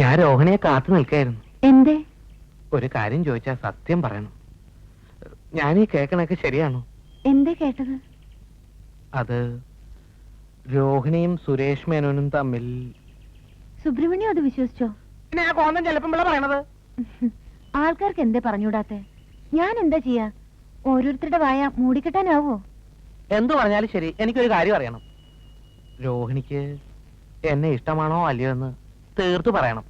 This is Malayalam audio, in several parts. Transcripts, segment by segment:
ഞാൻ രോഹിണിയെ കാത്തു നിൽക്കായിരുന്നു. എന്തേ? ഒരു കാര്യം ചോദിച്ചാ സത്യം പറയണം. ഞാൻ ഈ കേൾക്കണൊക്കെ ശരിയാണോ? എന്തേ കേട്ടത്? അത് രോഹിണിയും സുരേഷ് മേനോനും തമ്മിൽ സുബ്രഹ്മണ്യം അത് വിശ്വസിച്ചോ? കോന്തം ചിലപ്പം പറയണത്? ആൾക്കാർക്ക് എന്തേ പറഞ്ഞുകൂടാത്തെ? ഞാൻ എന്താ ചെയ്യാ? ഓരോരുത്തരുടെ വായ മൂടിക്കെട്ടാനാവോ? എന്തു പറഞ്ഞാലും ശരി എനിക്കൊരു കാര്യം അറിയണം. രോഹിണിക്ക് എന്നെ ഇഷ്ടമാണോ അല്ലയോ എന്ന് തീർത്തു പറയണം.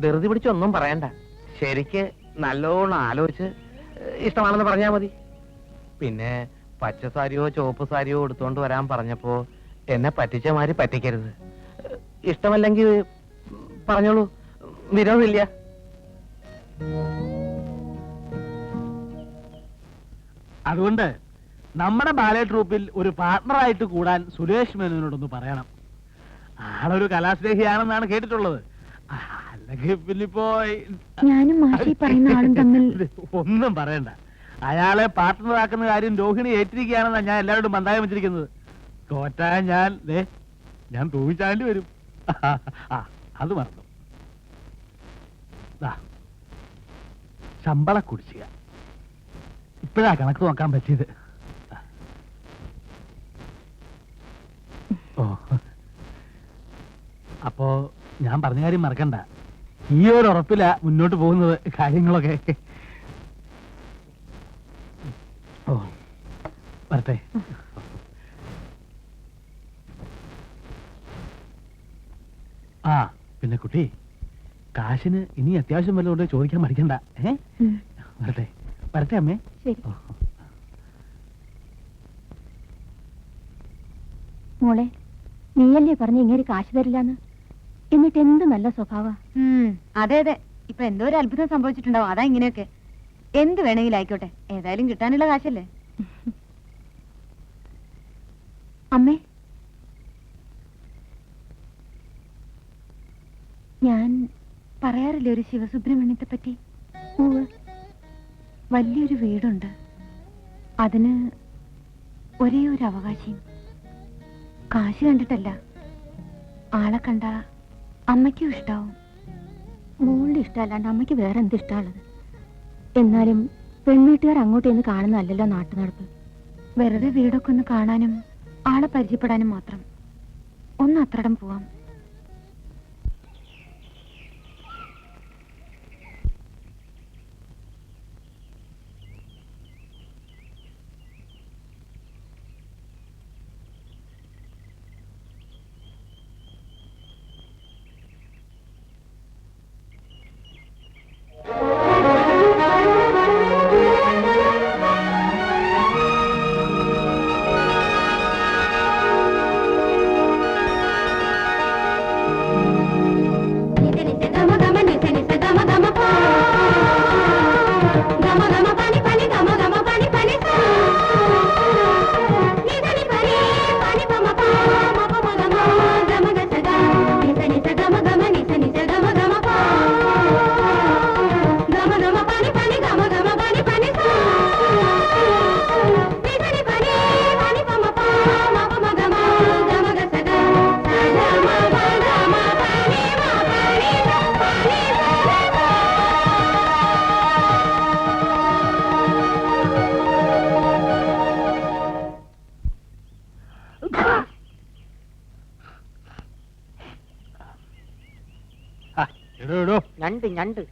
ധൃതി പിടിച്ചൊന്നും പറയണ്ട. ശരിക്ക് നല്ലോണം ആലോചിച്ച് ഇഷ്ടമാണെന്ന് പറഞ്ഞാ മതി. പിന്നെ പച്ച സാരിയോ ചുവപ്പ് സാരിയോ എടുത്തോണ്ട് വരാൻ പറഞ്ഞപ്പോ എന്നെ പറ്റിച്ച മാതിരി പറ്റിക്കരുത്. ഇഷ്ടമല്ലെങ്കിൽ പറഞ്ഞോളൂ. വിരോധമില്ല. അതുകൊണ്ട് നമ്മുടെ ബാലെ ട്രൂപ്പിൽ ഒരു പാർട്ണറായിട്ട് കൂടാൻ സുരേഷ് മേനോനോടൊന്ന് പറയണം. ആളൊരു കലാസ്നേഹിയാണെന്നാണ് കേട്ടിട്ടുള്ളത്. ആ, അല്ലെങ്കിൽ പിന്നിപ്പോ ഞാനും മാഷി പറയുന്ന ആളും തമ്മിൽ ഒന്നും പറയണ്ട. അയാളെ പാർട്ട്ണറാക്കുന്ന കാര്യം രോഹിണി ഏറ്റിരിക്കുകയാണെന്നാണ് ഞാൻ എല്ലാവരോടും മന്ദായം വെച്ചിരിക്കുന്നത്. തോറ്റാൻ ഞാൻ ദേ ഞാൻ തൂവിച്ചാണ്ടി വരും. ആ അത് മറന്നു. ശമ്പള കുടിശ്ശിക ഇപ്പോഴാ കണക്ക് നോക്കാൻ പറ്റിയത്. ഓ. അപ്പോ ഞാൻ പറഞ്ഞ കാര്യം മറക്കണ്ട. ഈ ഒരു ഉറപ്പില മുന്നോട്ട് പോകുന്നത് കാര്യങ്ങളൊക്കെ. ഓ വരട്ടെ. ആ പിന്നെ കുട്ടി കാശിന് ഇനി അത്യാവശ്യം വല്ലതുകൊണ്ട് ചോദിക്കാൻ മടിക്കണ്ട. ഏ? വരട്ടെ. വരട്ടെ അമ്മേ. ശരി. ഓ. മോളെ നീയല്ലേ പറഞ്ഞ ഇങ്ങനെ കാശ് തരില്ലാന്ന്? എന്നിട്ട് എന്ത് നല്ല സ്വഭാവ? അതെ അതെ. ഇപ്പൊ എന്തോ ഒരു അത്ഭുതം സംഭവിച്ചിട്ടുണ്ടാവും. അതാ ഇങ്ങനെയൊക്കെ. എന്ത് വേണമെങ്കിലും ആയിക്കോട്ടെ. ഏതായാലും കിട്ടാനുള്ള കാശല്ലേ? അമ്മേ. ഞാൻ പറയാറില്ലേ ഒരു ശിവസുബ്രഹ്മണ്യത്തെ പറ്റി. വലിയൊരു വീടുണ്ട്. അതിന് ഒരേ ഒരു അവകാശിയും കാശ് കണ്ടിട്ടല്ല. ആളെ കണ്ട അമ്മയ്ക്കും ഇഷ്ടാവും. മോളുടെ ഇഷ്ടമല്ലാണ്ട് അമ്മയ്ക്ക് വേറെ എന്ത് ഇഷ്ടമുള്ളത് എന്നാലും പെൺവീട്ടുകാർ അങ്ങോട്ട് ഇന്ന് കാണുന്നതല്ലല്ലോ നാട്ടു നടപ്പ് വെറുതെ വീടൊക്കെ ഒന്ന് കാണാനും ആളെ പരിചയപ്പെടാനും മാത്രം. ഒന്ന് അത്രടം പോവാം. ഞണ്ട് ഞണ്ട്.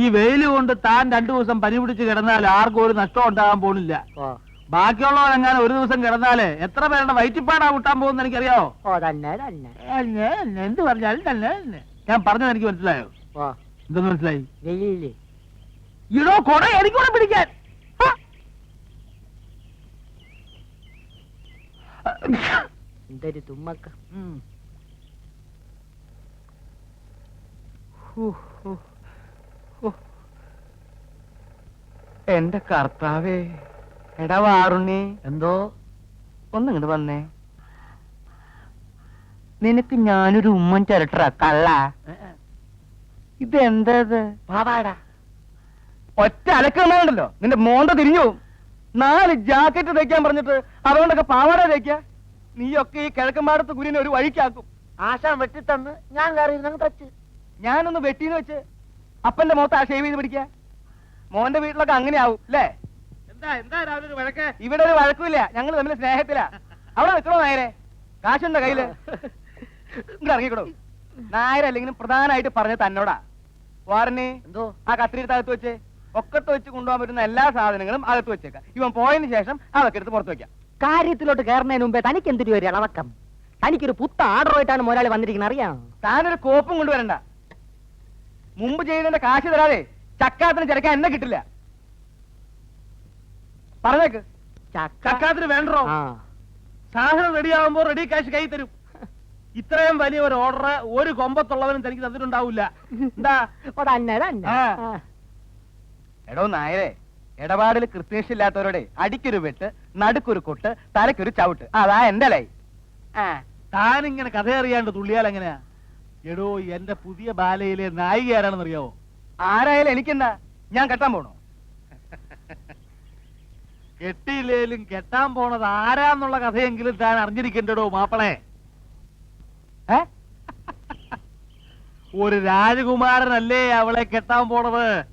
ഈ വെയിൽ കൊണ്ട് താൻ രണ്ടു ദിവസം പനി പിടിച്ച് കിടന്നാൽ ആർക്കും ഒരു നഷ്ടം ഉണ്ടാകാൻ പോണില്ല. ബാക്കിയുള്ളവർ ബാക്കിയുള്ളവരെങ്ങാനും ഒരു ദിവസം കിടന്നാൽ എത്ര പേരുടെ വയറ്റിപ്പാടാ വിട്ടാൻ പോകുന്ന അല്ല, എന്ത് പറഞ്ഞാലും തന്നെ. ഞാൻ പറഞ്ഞത് എനിക്ക് മനസ്സിലായോ? എന്തെന്ന് മനസ്സിലായി? ഇടോ കൊട എനിക്കൂടെ പിടിക്കാൻ. എന്തൊരു തുമ്മക്ക. എന്റെ കർത്താവേ എടാ വാറുണ്ണി. എന്തോ? ഒന്നിങ്ങോട്ട് വന്നേ. നിനക്ക് ഞാനൊരു ഉമ്മൻ ചിരട്ടറ കള്ള. ഇത് ഇത്? പാവാടാ. ഒറ്റ അലക്കണ്ടല്ലോ നിന്റെ മോണ്ട തിരിഞ്ഞു. നാല് ജാക്കറ്റ് തയ്ക്കാൻ പറഞ്ഞിട്ട് അതുകൊണ്ടൊക്കെ പാവാട തയ്ക്ക നീയൊക്കെ ഈ കിഴക്കമ്പാടത്ത് കുരിനെ ഒരു വഴിക്കാക്കും. ആശാൻ വെട്ടിത്തന്ന് ഞാൻ കയറി തച്ച്. ഞാനൊന്ന് വെട്ടിന്ന് വെച്ച് അപ്പന്റെ മുഖത്ത് ആ ഷേവ് ചെയ്ത് പിടിക്ക മോന്റെ വീട്ടിലൊക്കെ അങ്ങനെയാവും അല്ലേ? എന്താ എന്താ രാവിലെ ഒരു വഴക്ക്? ഇവിടെ ഒരു വഴക്കില്ല ഞങ്ങൾ തമ്മിൽ സ്നേഹത്തിലാ. അവിടെ നിൽക്കണോ നായരെ? കാശുണ്ടോ കയ്യിൽ? ഇങ്ങോട്ട് ഇറങ്ങിക്കണോ നായരല്ലെങ്കിലും പ്രധാനമായിട്ട് പറഞ്ഞ തന്നോടാ. വാറിന് എന്തോ? ആ കത്തിരിയുടെ അകത്ത് വെച്ച് ഒക്കത്ത് വെച്ച് കൊണ്ടുപോകാൻ പറ്റുന്ന എല്ലാ സാധനങ്ങളും അകത്ത് വെച്ചേക്കാം. ഇവൻ പോയതിന് ശേഷം അതൊക്കെ എടുത്ത് പുറത്ത് വെക്കാം. കാര്യത്തിലോട്ട് കയറുന്നതിന് മുമ്പേ തനിക്ക് എന്തൊരു ഒരു ഇളവക്കം? തനിക്കൊരു പുത്ത ആർഡറുമായിട്ടാണ് മുതലാളി വന്നിരിക്കുന്നത് അറിയാം? താനൊരു കോപ്പും കൊണ്ടുവരണ്ട. മുമ്പ് ചെയ്തതിന്റെ കാശ് തരാതെ ചക്കാത്തിന് ചിരക്കാൻ എന്നെ കിട്ടില്ല. പറഞ്ഞേക്ക്. ചക്കാത്തിന് വേണ്ടോ ആ. സാധനം റെഡി ആവുമ്പോ റെഡി കാശ് കൈ തരും. ഇത്രയും വലിയ ഒരു ഓർഡർ ഒരു കൊമ്പത്തുള്ളവനും തനിക്ക് തന്നിട്ടുണ്ടാവില്ല. എന്താ. എടോ നായരെ ഇടപാടിൽ കൃത്യനിഷ്ഠില്ലാത്തവരോടെ അടിക്കൊരു വെട്ട് നടുക്കൊരു കൊട്ട് തലക്കൊരു ചവിട്ട്. അതാ എന്റെ ലൈ. താനിങ്ങനെ കഥ അറിയാണ്ട് തുള്ളിയാൽ എങ്ങനെയാ? എടോ എന്റെ പുതിയ ബാലയിലെ നായിക ആരാണെന്ന് അറിയാവോ ആരായാലും എനിക്കെന്താ? ഞാൻ കെട്ടാൻ പോണോ? കെട്ടിയില്ലേലും കെട്ടാൻ പോണത് ആരാന്നുള്ള കഥയെങ്കിലും താൻ അറിഞ്ഞിരിക്കണ്ടടോ മാപ്പളെ. ഏ? ഒരു രാജകുമാരനല്ലേ അവളെ കെട്ടാൻ പോണത്?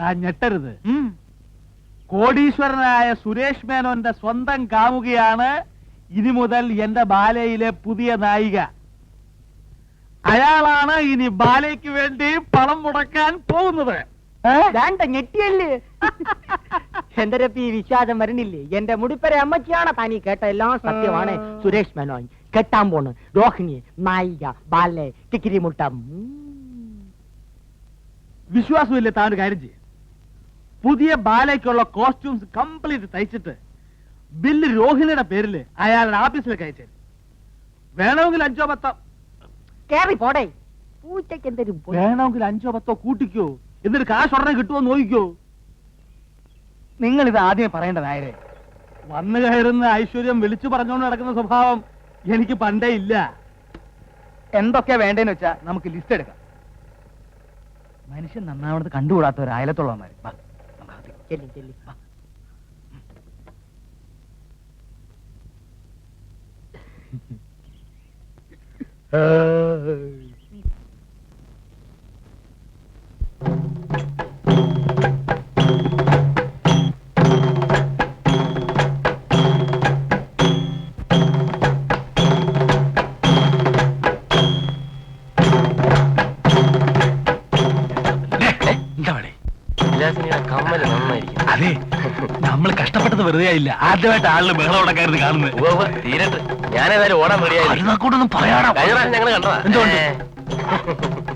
താൻ ഞെട്ടരുത്. കോടീശ്വരനായ സുരേഷ് മേനോന്റെ സ്വന്തം കാമുകയാണ് ഇനി മുതൽ എന്റെ ബാലയിലെ പുതിയ നായിക. അയാളാണ് ഇനി ബാലയ്ക്ക് വേണ്ടി പണം മുടക്കാൻ പോകുന്നത്. വേണ്ട ഞെട്ടിയല്ലേ? എന്റെ രപ്പി വിശ്വാസം വരണില്ലേ? എന്റെ മുടിപ്പര അമ്മച്ചിയാണ് താനീ കേട്ട എല്ലാം സത്യമാണ് സുരേഷ് മേനോൻ. കെട്ടാൻ പോണ്. രോഹിണി നായിക ബാലെ കിക്കിരി മുട്ടം. വിശ്വാസമില്ല താനൊരു കാര്യം ചെയ്യും. പുതിയ ബാലയ്ക്കുള്ള കോസ്റ്റ്യൂംസ് കംപ്ലീറ്റ് തയ്ച്ചിട്ട് ബില്ല് രോഹിണിയുടെ പേരിൽ അയാളുടെ ഓഫീസിലേക്ക് അയച്ചു വേണമെങ്കിൽ അഞ്ചോ പത്തോ? കേറി പോടേ. പൂച്ചയ്ക്ക് എന്തൊരു വേണമെങ്കിൽ അഞ്ചോ പത്തോ കൂട്ടിക്കോ. എന്നിട്ട് കാശ് ഉടനെ കിട്ടുമോ നോക്കിക്കോ. നിങ്ങൾ ഇത് ആദ്യം പറയേണ്ടതായേ വന്നു കയറുന്ന ഐശ്വര്യം വിളിച്ചു പറഞ്ഞുകൊണ്ട് നടക്കുന്ന സ്വഭാവം എനിക്ക് പണ്ടേ ഇല്ല. എന്തൊക്കെയാ വേണ്ടേന്ന് വെച്ചാ നമുക്ക് ലിസ്റ്റ് എടുക്കാം. മനുഷ്യൻ നന്നാവണത് കണ്ടുകൂടാത്തവർ അയലത്തുള്ളവന്മാര്. Gelin gelin. Bak. ആയില്ല ആദ്യമായിട്ട് ആളിന് ബഹളം ഉടക്കായിരുന്നു കാണുന്നത്. തീരട്ട് ഞാനേതായാലും ഓടാൻ മതിയായി കൂട്ടൊന്നും പറയാടാ ഞങ്ങൾ കണ്ടതാ. എന്തുകൊണ്ട്?